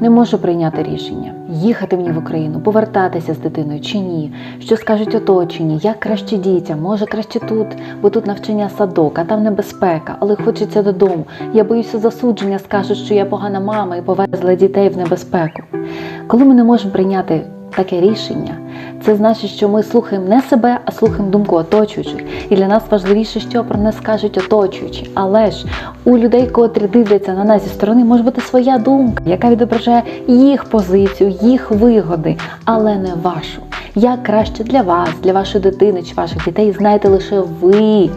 не можу прийняти рішення, їхати мені в Україну, повертатися з дитиною чи ні, що скажуть оточені, як краще дітям, може краще тут, бо тут навчання садок, а там небезпека, але хочеться додому. Я боюся засудження, скажуть, що я погана мама і повезла дітей в небезпеку. Коли ми не можемо прийняти таке рішення, це значить, що ми слухаємо не себе, а слухаємо думку оточуючих. І для нас важливіше, що про нас скажуть оточуючі. Але ж у людей, котрі дивляться на нас зі сторони, може бути своя думка, яка відображає їх позицію, їх вигоди, але не вашу. Як краще для вас, для вашої дитини чи ваших дітей, знаєте лише ви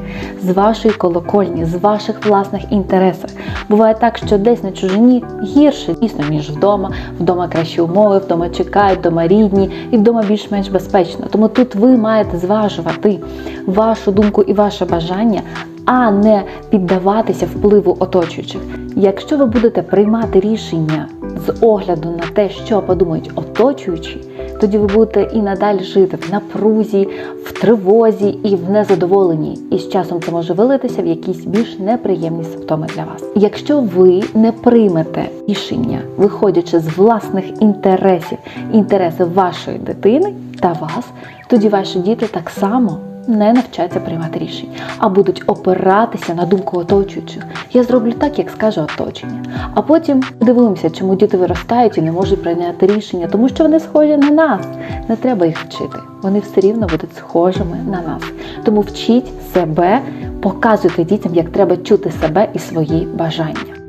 з вашої колокольні, з ваших власних інтересів. Буває так, що десь на чужині гірше, дійсно, ніж вдома. Вдома кращі умови, вдома чекають, вдома рідні і вдома більш-менш безпечно. Тому тут ви маєте зважувати вашу думку і ваше бажання, а не піддаватися впливу оточуючих. Якщо ви будете приймати рішення з огляду на те, що подумають оточуючі, тоді ви будете і надалі жити в напрузі, в тривозі і в незадоволенні. І з часом це може вилитися в якісь більш неприємні симптоми для вас. Якщо ви не приймете рішення, виходячи з власних інтересів, інтереси вашої дитини та вас, тоді ваші діти так само. Не навчаться приймати рішень, а будуть опиратися на думку оточуючих. Я зроблю так, як скаже оточення. А потім дивимося, чому діти виростають і не можуть прийняти рішення, тому що вони схожі на нас. Не треба їх вчити. Вони все рівно будуть схожими на нас. Тому вчіть себе, показуйте дітям, як треба чути себе і свої бажання.